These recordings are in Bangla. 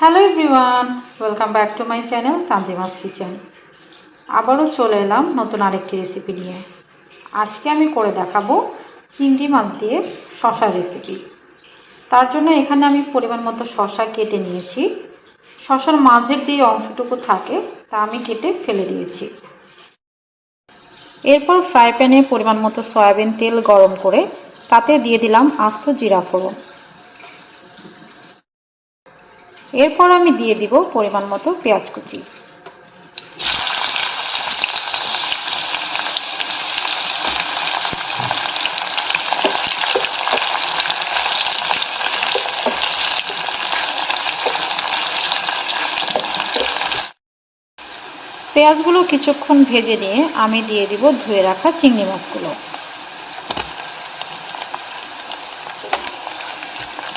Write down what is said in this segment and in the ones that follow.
Hello everyone welcome back to my channel Tanzima's kitchen আবারও চলে এলাম নতুন আরেকটি রেসিপি নিয়ে। আজকে আমি করে দেখাবো চিংড়ি মাছ দিয়ে শশা রেসিপি তার জন্য এখানে আমি পরিমাণ মতো শশা কেটে নিয়েছি। শশার মাঝের যে অংশটুকু থাকে, তা আমি কেটে ফেলে দিয়েছি। এরপর ফ্রাই প্যানে পরিমাণ মতো সয়াবিন তেল গরম করে, তাতে দিয়ে দিলাম আস্ত জিরা ফোড়ন। এরপর আমি দিয়ে দিব পরিমাণ মতো পেঁয়াজ কুচি। পেঁয়াজগুলো কিছুক্ষণ ভেজে নিয়ে আমি দিয়ে দিব ধুয়ে রাখা চিংড়ি মাছগুলো।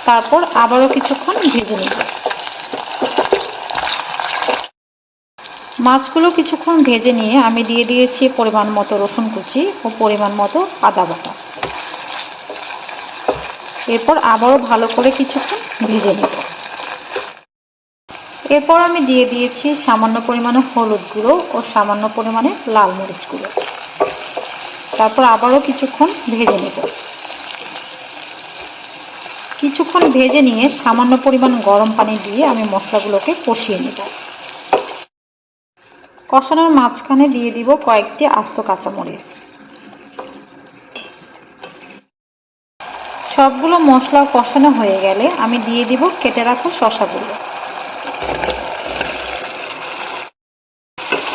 তারপর আবারও কিছুক্ষণ ভেজে নিব। মাছগুলো কিছুক্ষণ ভেজে নিয়ে আমি দিয়ে দিয়েছি পরিমাণ মতো রসুন কুচি ও পরিমাণ মতো আদা বাটা। এরপর আবারও ভালো করে কিছুক্ষণ ভেজে নেব। এরপর আমি দিয়ে দিয়েছি সামান্য পরিমাণে হলুদ গুঁড়ো ও সামান্য পরিমাণে লাল মরিচ গুঁড়ো। তারপর আবারও কিছুক্ষণ ভেজে নেব। কিছুক্ষণ ভেজে নিয়ে সামান্য পরিমাণ গরম পানি দিয়ে আমি মশলাগুলোকে কষিয়ে নেব। কষানোর মাঝখানে দিয়ে দিব কয়েকটি আস্ত কাঁচামরিচ। সবগুলো মশলা কষানো হয়ে গেলে আমি দিয়ে দিব কেটে রাখা শশাগুলো।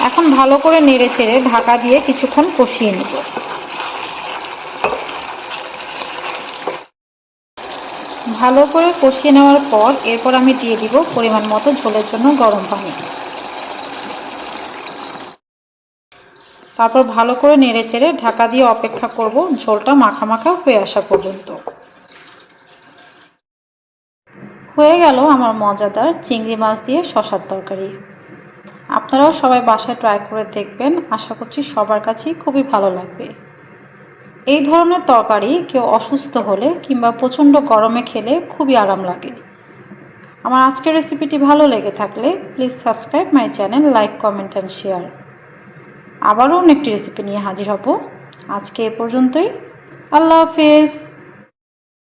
এখন ভালো করে নেড়ে চেড়ে ঢাকা দিয়ে কিছুক্ষণ কষিয়ে নেব। ভালো করে কষিয়ে নেওয়ার পর এরপর আমি দিয়ে দিব পরিমাণ মতো ঝোলের জন্য গরম পানি। তারপর ভালো করে নেড়ে চেড়ে ঢাকা দিয়ে অপেক্ষা করব ঝোলটা মাখা মাখা হয়ে আসা পর্যন্ত। হয়ে গেল আমার মজাদার চিংড়ি মাছ দিয়ে শশার তরকারি। আপনারাও সবাই বাসায় ট্রাই করে দেখবেন, আশা করছি সবার কাছেই খুবই ভালো লাগবে। এই ধরনের তরকারি কেউ অসুস্থ হলে কিংবা প্রচণ্ড গরমে খেলে খুবই আরাম লাগে। আমার আজকের রেসিপিটি ভালো লেগে থাকলে please subscribe my channel like comment and share আবারও অন্য একটি রেসিপি নিয়ে হাজির হব। আজকে এ পর্যন্তই। আল্লাহ হাফেজ।